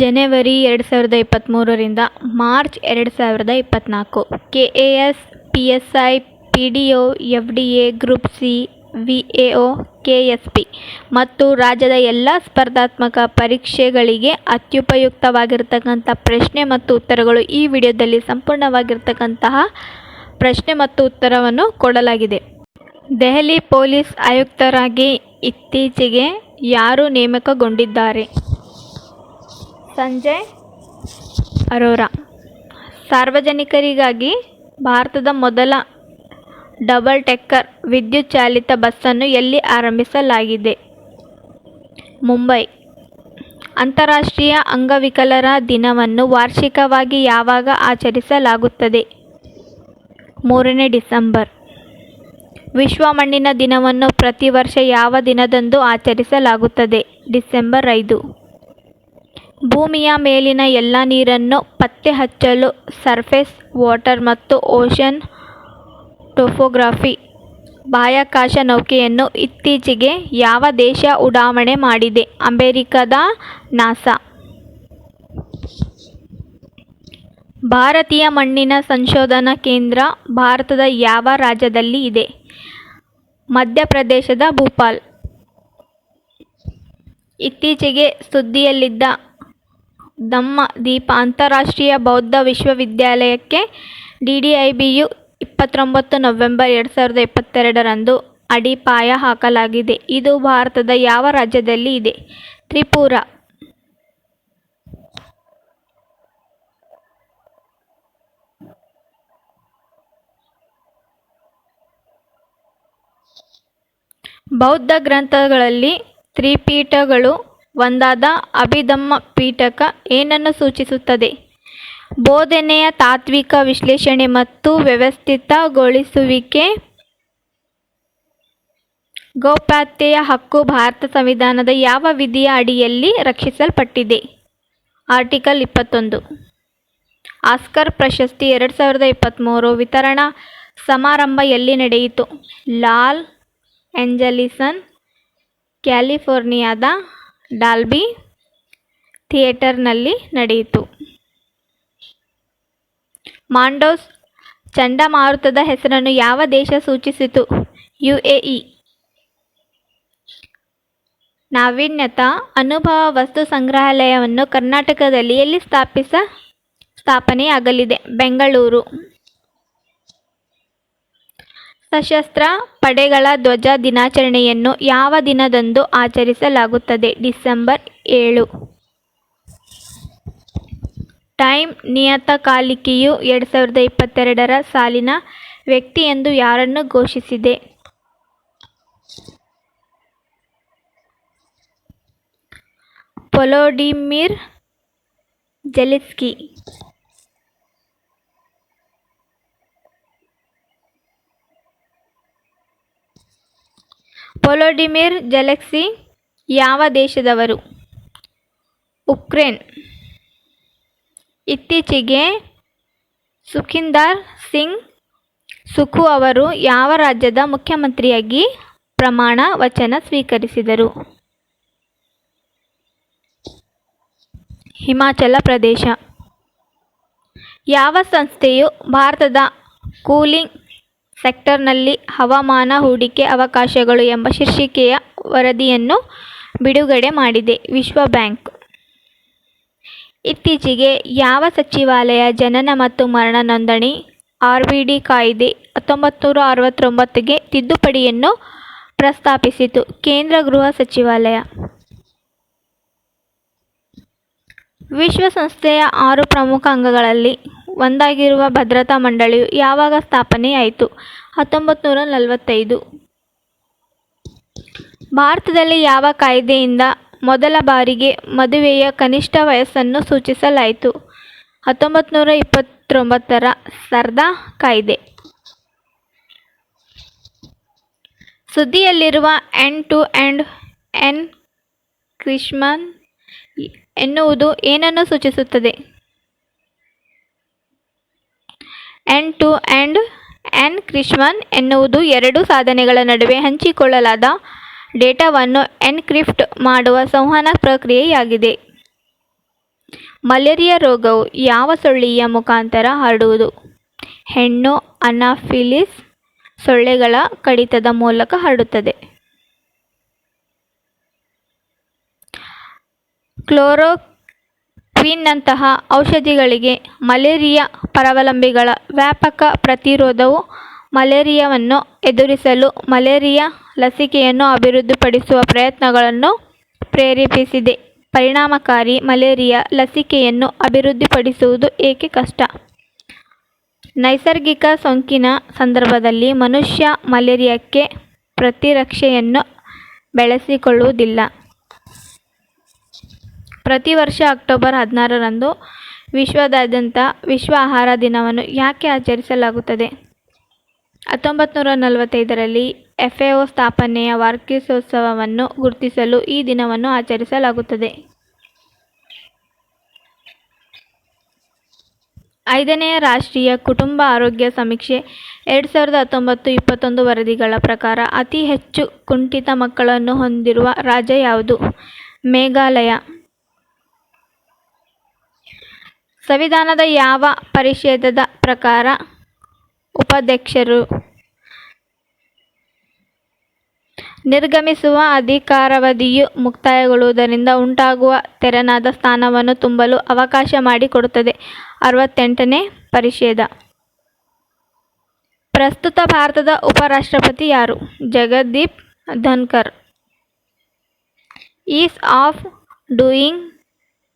ಜನವರಿ ಎರಡು ಸಾವಿರದ ಇಪ್ಪತ್ತ್ಮೂರರಿಂದ ಮಾರ್ಚ್ ಎರಡು ಸಾವಿರದ ಇಪ್ಪತ್ತ್ನಾಲ್ಕು K A S P S I P D O F D A group C V A O K S P ಮತ್ತು ರಾಜ್ಯದ ಎಲ್ಲ ಸ್ಪರ್ಧಾತ್ಮಕ ಪರೀಕ್ಷೆಗಳಿಗೆ ಅತ್ಯುಪಯುಕ್ತವಾಗಿರ್ತಕ್ಕಂಥ ಪ್ರಶ್ನೆ ಮತ್ತು ಉತ್ತರಗಳು ಈ ವಿಡಿಯೋದಲ್ಲಿ ಸಂಪೂರ್ಣವಾಗಿರ್ತಕ್ಕಂತಹ ಪ್ರಶ್ನೆ ಮತ್ತು ಉತ್ತರವನ್ನು ಕೊಡಲಾಗಿದೆ. ದೆಹಲಿ ಪೊಲೀಸ್ ಆಯುಕ್ತರಾಗಿ ಇತ್ತೀಚೆಗೆ ಯಾರು ನೇಮಕಗೊಂಡಿದ್ದಾರೆ? ಸಂಜಯ್. ಅರೋರಾ. ಸಾರ್ವಜನಿಕರಿಗಾಗಿ ಭಾರತದ ಮೊದಲ ಡಬಲ್ ಟೆಕ್ಕರ್ ವಿದ್ಯುತ್ ಚಾಲಿತ ಬಸ್ಸನ್ನು ಎಲ್ಲಿ ಆರಂಭಿಸಲಾಗಿದೆ? ಮುಂಬೈ. ಅಂತಾರಾಷ್ಟ್ರೀಯ ಅಂಗವಿಕಲರ ದಿನವನ್ನು ವಾರ್ಷಿಕವಾಗಿ ಯಾವಾಗ ಆಚರಿಸಲಾಗುತ್ತದೆ? ಮೂರನೇ ಡಿಸೆಂಬರ್. ವಿಶ್ವ ಮಣ್ಣಿನ ದಿನವನ್ನು ಪ್ರತಿ ವರ್ಷ ಯಾವ ದಿನದಂದು ಆಚರಿಸಲಾಗುತ್ತದೆ? ಡಿಸೆಂಬರ್ ಐದು. ಭೂಮಿಯ ಮೇಲಿನ ಎಲ್ಲ ನೀರನ್ನು ಪತ್ತೆಹಚ್ಚಲು ಸರ್ಫೇಸ್ ವಾಟರ್ ಮತ್ತು ಓಷನ್ ಟೋಪೋಗ್ರಫಿ ಬಾಹ್ಯಾಕಾಶ ನೌಕೆಯನ್ನು ಇತ್ತೀಚೆಗೆ ಯಾವ ದೇಶ ಉಡಾವಣೆ ಮಾಡಿದೆ? ಅಮೆರಿಕದ ನಾಸಾ. ಭಾರತೀಯ ಮಣ್ಣಿನ ಸಂಶೋಧನಾ ಕೇಂದ್ರ ಭಾರತದ ಯಾವ ರಾಜ್ಯದಲ್ಲಿ ಇದೆ? ಮಧ್ಯಪ್ರದೇಶದ ಭೂಪಾಲ್. ಇತ್ತೀಚೆಗೆ ಸುದ್ದಿಯಲ್ಲಿದ್ದ ಧಮ್ಮದೀಪ ಅಂತಾರಾಷ್ಟ್ರೀಯ ಬೌದ್ಧ ವಿಶ್ವವಿದ್ಯಾಲಯಕ್ಕೆ D D I B U ಇಪ್ಪತ್ತೊಂಬತ್ತು ನವೆಂಬರ್ ಎರಡು ಸಾವಿರದ ಇಪ್ಪತ್ತೆರಡರಂದು ಅಡಿಪಾಯ ಹಾಕಲಾಗಿದೆ. ಇದು ಭಾರತದ ಯಾವ ರಾಜ್ಯದಲ್ಲಿ ಇದೆ? ತ್ರಿಪುರ. ಬೌದ್ಧ ಗ್ರಂಥಗಳಲ್ಲಿ ತ್ರಿಪಿಟಕಗಳು ಒಂದಾದ ಅಭಿಧಮ್ಮ ಪೀಠಕ ಏನನ್ನು ಸೂಚಿಸುತ್ತದೆ? ಬೋಧನೆಯ ತಾತ್ವಿಕ ವಿಶ್ಲೇಷಣೆ ಮತ್ತು ವ್ಯವಸ್ಥಿತಗೊಳಿಸುವಿಕೆ. ಗೌಪ್ಯತೆಯ ಹಕ್ಕು ಭಾರತ ಸಂವಿಧಾನದ ಯಾವ ವಿಧಿಯ ಅಡಿಯಲ್ಲಿ ರಕ್ಷಿಸಲ್ಪಟ್ಟಿದೆ? ಆರ್ಟಿಕಲ್ ಇಪ್ಪತ್ತೊಂದು. ಆಸ್ಕರ್ ಪ್ರಶಸ್ತಿ ಎರಡು ಸಾವಿರದ ಇಪ್ಪತ್ತ್ಮೂರು ವಿತರಣಾ ಸಮಾರಂಭ ಎಲ್ಲಿ ನಡೆಯಿತು? ಲಾಲ್ ಎಂಜಲಿಸನ್ ಕ್ಯಾಲಿಫೋರ್ನಿಯಾದ ಡಾಲ್ಬಿ ಥಿಯೇಟರ್ನಲ್ಲಿ ನಡೆಯಿತು. ಮಾಂಡೋಸ್ ಚಂಡಮಾರುತದ ಹೆಸರನ್ನು ಯಾವ ದೇಶ ಸೂಚಿಸಿತು? ಯು ಎ ಇ ನಾವೀನ್ಯತಾ ಅನುಭವ ವಸ್ತು ಸಂಗ್ರಹಾಲಯವನ್ನು ಕರ್ನಾಟಕದಲ್ಲಿ ಎಲ್ಲಿ ಸ್ಥಾಪಿಸ, ಸ್ಥಾಪನೆಯಾಗಲಿದೆ? ಬೆಂಗಳೂರು. ಸಶಸ್ತ್ರ ಪಡೆಗಳ ಧ್ವಜ ದಿನಾಚರಣೆಯನ್ನು ಯಾವ ದಿನದಂದು ಆಚರಿಸಲಾಗುತ್ತದೆ? ಡಿಸೆಂಬರ್ ಏಳು. ಟೈಮ್ ನಿಯತಕಾಲಿಕೆಯು ಎರಡು ಸಾವಿರದ ಇಪ್ಪತ್ತೆರಡರ ಸಾಲಿನ ವ್ಯಕ್ತಿ ಎಂದು ಯಾರನ್ನು ಘೋಷಿಸಿದೆ? ಪೊಲೋಡಿಮಿರ್ ಜೆಲೆನ್ಸ್ಕಿ ವೊಲೋಡಿಮಿರ್ ಜೆಲೆಕ್ಸಿ ಯಾವ ದೇಶದವರು? ಉಕ್ರೇನ್. ಇತ್ತೀಚೆಗೆ ಸುಖಿಂದರ್ ಸಿಂಗ್ ಸುಖು ಅವರು ಯಾವ ರಾಜ್ಯದ ಮುಖ್ಯಮಂತ್ರಿಯಾಗಿ ಪ್ರಮಾಣ ವಚನ ಸ್ವೀಕರಿಸಿದರು? ಹಿಮಾಚಲ ಪ್ರದೇಶ. ಯಾವ ಸಂಸ್ಥೆಯು ಭಾರತದ ಕೂಲಿಂಗ್ ಸೆಕ್ಟರ್ನಲ್ಲಿ ಹವಾಮಾನ ಹೂಡಿಕೆ ಅವಕಾಶಗಳು ಎಂಬ ಶೀರ್ಷಿಕೆಯ ವರದಿಯನ್ನು ಬಿಡುಗಡೆ ಮಾಡಿದೆ ವಿಶ್ವ ಬ್ಯಾಂಕ್ ಇತ್ತೀಚೆಗೆ ಯಾವ ಸಚಿವಾಲಯ ಜನನ ಮತ್ತು ಮರಣ ನೋಂದಣಿ ಆರ್ ಬಿ ಡಿ ಕಾಯ್ದೆ ಹತ್ತೊಂಬತ್ತು ನೂರ ಅರವತ್ತೊಂಬತ್ತುಗೆ ತಿದ್ದುಪಡಿಯನ್ನು ಪ್ರಸ್ತಾಪಿಸಿತು ಕೇಂದ್ರ ಗೃಹ ಸಚಿವಾಲಯ. ವಿಶ್ವಸಂಸ್ಥೆಯ ಆರು ಪ್ರಮುಖ ಅಂಗಗಳಲ್ಲಿ ಒಂದಾಗಿರುವ ಭದ್ರತಾ ಮಂಡಳಿಯು ಯಾವಾಗ ಸ್ಥಾಪನೆಯಾಯಿತು ಹತ್ತೊಂಬತ್ತು ನೂರ ನಲವತ್ತೈದು. ಭಾರತದಲ್ಲಿ ಯಾವ ಕಾಯ್ದೆಯಿಂದ ಮೊದಲ ಬಾರಿಗೆ ಮದುವೆಯ ಕನಿಷ್ಠ ವಯಸ್ಸನ್ನು ಸೂಚಿಸಲಾಯಿತು? ಹತ್ತೊಂಬತ್ತು ನೂರ ಇಪ್ಪತ್ತೊಂಬತ್ತರ ಸರ್ದಾ ಕಾಯ್ದೆ. ಸುದ್ದಿಯಲ್ಲಿರುವ end to end encryption ಎನ್ನುವುದು ಏನನ್ನು ಸೂಚಿಸುತ್ತದೆ? End to end encryption ಎನ್ನುವುದು ಎರಡು ಸಾಧನೆಗಳ ನಡುವೆ ಹಂಚಿಕೊಳ್ಳಲಾದ ಡೇಟಾವನ್ನು ಎನ್ಕ್ರಿಪ್ಟ್ ಮಾಡುವ ಸಂವಹನ ಪ್ರಕ್ರಿಯೆಯಾಗಿದೆ. ಮಲೇರಿಯಾ ರೋಗವು ಯಾವ ಸೊಳ್ಳೆಯ ಮುಖಾಂತರ ಹರಡುವುದು? ಹೆಣ್ಣು, ಅನಾಫಿಲಿಸ್ ಸೊಳ್ಳೆಗಳ ಕಡಿತದ ಮೂಲಕ ಹರಡುತ್ತದೆ. ಕ್ಲೋರೋಕ್ವಿನ್ನಂತಹ ಔಷಧಿಗಳಿಗೆ ಮಲೇರಿಯಾ ಪರಾವಲಂಬಿಗಳ ವ್ಯಾಪಕ ಪ್ರತಿರೋಧವು ಮಲೇರಿಯಾವನ್ನು ಎದುರಿಸಲು ಮಲೇರಿಯಾ ಲಸಿಕೆಯನ್ನು ಅಭಿವೃದ್ಧಿಪಡಿಸುವ ಪ್ರಯತ್ನಗಳನ್ನು ಪ್ರೇರೇಪಿಸಿದೆ. ಪರಿಣಾಮಕಾರಿ ಮಲೇರಿಯಾ ಲಸಿಕೆಯನ್ನು ಅಭಿವೃದ್ಧಿಪಡಿಸುವುದು ಏಕೆ ಕಷ್ಟ? ನೈಸರ್ಗಿಕ ಸೋಂಕಿನ ಸಂದರ್ಭದಲ್ಲಿ ಮನುಷ್ಯ ಮಲೇರಿಯಾಕ್ಕೆ ಪ್ರತಿರಕ್ಷೆಯನ್ನು ಬೆಳೆಸಿಕೊಳ್ಳುವುದಿಲ್ಲ. ಪ್ರತಿ ವರ್ಷ ಅಕ್ಟೋಬರ್ ಹದಿನಾರರಂದು ವಿಶ್ವದಾದ್ಯಂತ ವಿಶ್ವ ಆಹಾರ ದಿನವನ್ನು ಯಾಕೆ ಆಚರಿಸಲಾಗುತ್ತದೆ? ಹತ್ತೊಂಬತ್ತು ನೂರ ನಲವತ್ತೈದರಲ್ಲಿ ಎಫ್ ಎ ಒ ಸ್ಥಾಪನೆಯ ವಾರ್ಷಿಕೋತ್ಸವವನ್ನು ಗುರುತಿಸಲು ಈ ದಿನವನ್ನು ಆಚರಿಸಲಾಗುತ್ತದೆ. ಐದನೆಯ ರಾಷ್ಟ್ರೀಯ ಕುಟುಂಬ ಆರೋಗ್ಯ ಸಮೀಕ್ಷೆ ಎರಡು ಸಾವಿರದ ಹತ್ತೊಂಬತ್ತು ಇಪ್ಪತ್ತೊಂದು ವರದಿಗಳ ಪ್ರಕಾರ ಅತಿ ಹೆಚ್ಚು ಕುಂಠಿತ ಮಕ್ಕಳನ್ನು ಹೊಂದಿರುವ ರಾಜ್ಯ ಯಾವುದು? ಮೇಘಾಲಯ. ಸಂವಿಧಾನದ ಯಾವ ಪರಿಷೇಧದ ಪ್ರಕಾರ ಉಪಾಧ್ಯಕ್ಷರು ನಿರ್ಗಮಿಸುವ ಅಧಿಕಾರಾವಧಿಯು ಮುಕ್ತಾಯಗೊಳ್ಳುವುದರಿಂದ ಉಂಟಾಗುವ ತೆರನಾದ ಸ್ಥಾನವನ್ನು ತುಂಬಲು ಅವಕಾಶ ಮಾಡಿಕೊಡುತ್ತದೆ. ಅರವತ್ತೆಂಟನೇ ಪರಿಷೇದ ಪ್ರಸ್ತುತ ಭಾರತದ ಉಪರಾಷ್ಟ್ರಪತಿ ಯಾರು? Jagdeep Dhankhar. Ease of doing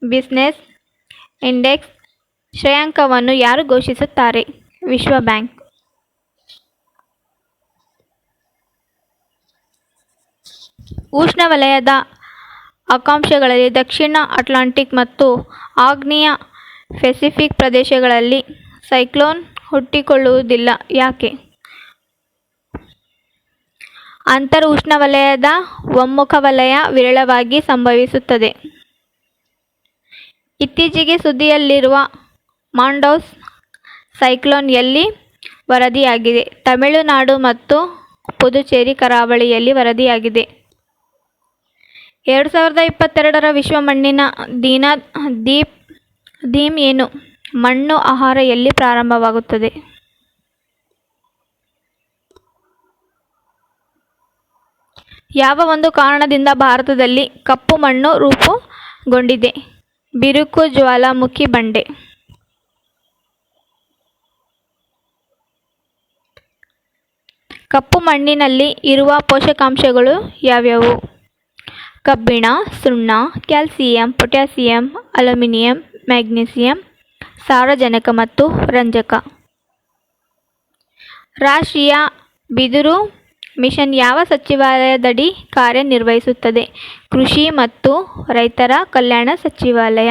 business index ಶ್ರೇಯಾಂಕವನ್ನು ಯಾರು ಘೋಷಿಸುತ್ತಾರೆ? ವಿಶ್ವ ಬ್ಯಾಂಕ್ ಉಷ್ಣವಲಯದ ಅಕ್ಷಾಂಶಗಳಲ್ಲಿ ದಕ್ಷಿಣ ಅಟ್ಲಾಂಟಿಕ್ ಮತ್ತು ಆಗ್ನೇಯ ಪೆಸಿಫಿಕ್ ಪ್ರದೇಶಗಳಲ್ಲಿ ಸೈಕ್ಲೋನ್ ಹುಟ್ಟಿಕೊಳ್ಳುವುದಿಲ್ಲ. ಯಾಕೆ? ಅಂತರ್ ಉಷ್ಣವಲಯದ ಒಮ್ಮುಖ ವಲಯ ವಿರಳವಾಗಿ ಸಂಭವಿಸುತ್ತದೆ. ಇತ್ತೀಚೆಗೆ ಸುದ್ದಿಯಲ್ಲಿರುವ ಮಾಂಡೌಸ್ ಸೈಕ್ಲೋನ್ ಎಲ್ಲಿ ವರದಿಯಾಗಿದೆ. ತಮಿಳುನಾಡು ಮತ್ತು ಪುದುಚೇರಿ ಕರಾವಳಿಯಲ್ಲಿ ವರದಿಯಾಗಿದೆ. ಎರಡು ಸಾವಿರದ ಇಪ್ಪತ್ತೆರಡರ ವಿಶ್ವ ಮಣ್ಣಿನ ದಿನ ದೀಪ್ ಥೀಮ್ ಏನು? ಮಣ್ಣು ಆಹಾರ ಎಲ್ಲಿ ಪ್ರಾರಂಭವಾಗುತ್ತದೆ? ಯಾವ ಒಂದು ಕಾರಣದಿಂದ ಭಾರತದಲ್ಲಿ ಕಪ್ಪು ಮಣ್ಣು ರೂಪುಗೊಂಡಿದೆ? ಬಿರುಕು, ಜ್ವಾಲಾಮುಖಿ, ಬಂಡೆ. ಕಪ್ಪು ಮಣ್ಣಿನಲ್ಲಿ ಇರುವ ಪೋಷಕಾಂಶಗಳು ಯಾವ್ಯಾವು? ಕಬ್ಬಿಣ, ಸುಣ್ಣ, ಕ್ಯಾಲ್ಸಿಯಂ, ಪೊಟ್ಯಾಸಿಯಂ, ಅಲ್ಯೂಮಿನಿಯಂ, ಮ್ಯಾಗ್ನೀಸಿಯಂ, ಸಾರಜನಕ ಮತ್ತು ರಂಜಕ. ರಾಷ್ಟ್ರೀಯ ಬಿದಿರು ಮಿಷನ್ ಯಾವ ಸಚಿವಾಲಯದಡಿ ಕಾರ್ಯನಿರ್ವಹಿಸುತ್ತದೆ? ಕೃಷಿ ಮತ್ತು ರೈತರ ಕಲ್ಯಾಣ ಸಚಿವಾಲಯ.